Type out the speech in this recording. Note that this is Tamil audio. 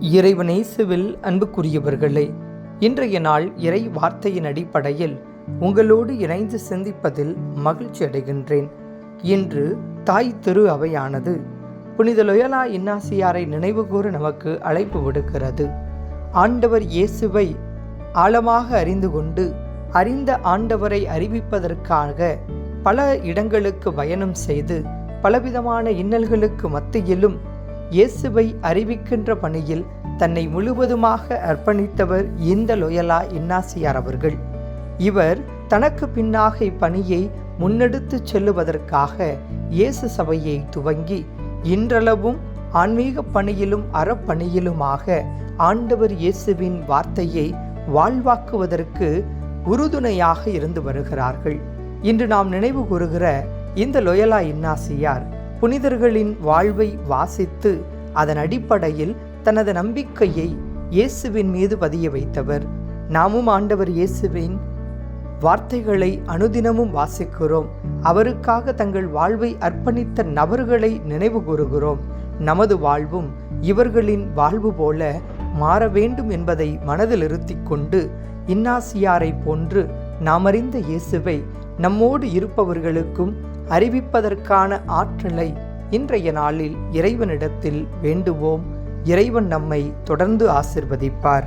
இறைவனேசுவில் அன்புக்குரியவர்களே இன்றைய நாள் இறை வார்த்தையின் அடிப்படையில் உங்களோடு இணைந்து சிந்திப்பதில் மகிழ்ச்சி அடைகின்றேன். இன்று தாய் திரு அவையானது புனித லொயலா இன்னாசியாரை நினைவுகூர நமக்கு அழைப்பு விடுக்கிறது. ஆண்டவர் இயேசுவை ஆழமாக அறிந்து கொண்டு அறிந்த ஆண்டவரை அறிவிப்பதற்காக பல இடங்களுக்கு பயணம் செய்து பலவிதமான இன்னல்களுக்கு மத்தியிலும் இயேசுவை அறிவிக்கின்ற பணியில் தன்னை முழுவதுமாக அர்ப்பணித்தவர் இந்த லொயலா இன்னாசியார் அவர்கள். இவர் தனக்கு பின்னாக இப்பணியை முன்னெடுத்து செல்லுவதற்காக இயேசு சபையை துவங்கி இன்றளவும் ஆன்மீக பணியிலும் அறப்பணியிலுமாக ஆண்டவர் இயேசுவின் வார்த்தையை வாழ்வாக்குவதற்கு உறுதுணையாக இருந்து வருகிறார்கள். இன்று நாம் நினைவு கூறுகிற இந்த லொயலா இன்னாசியார் புனிதர்களின் வாழ்வை வாசித்து அதன் அடிப்படையில் தனது நம்பிக்கையை இயேசுவின் மீது பதிய வைத்தவர். நாமும் ஆண்டவர் இயேசுவின் வார்த்தைகளை அனுதினமும் வாசிக்கிறோம். அவருக்காக தங்கள் வாழ்வை அர்ப்பணித்த நபர்களை நினைவு கூறுகிறோம். நமது வாழ்வும் இவர்களின் வாழ்வு போல மாற வேண்டும் என்பதை மனதில் இருத்தி கொண்டு இன்னாசியாரை போன்று நாம் அறிந்த இயேசுவை நம்மோடு இருப்பவர்களுக்கும் அறிவிப்பதற்கான ஆற்றலை இன்றைய நாளில் இறைவனிடத்தில் வேண்டுவோம். இறைவன் நம்மை தொடர்ந்து ஆசிர்வதிப்பார்.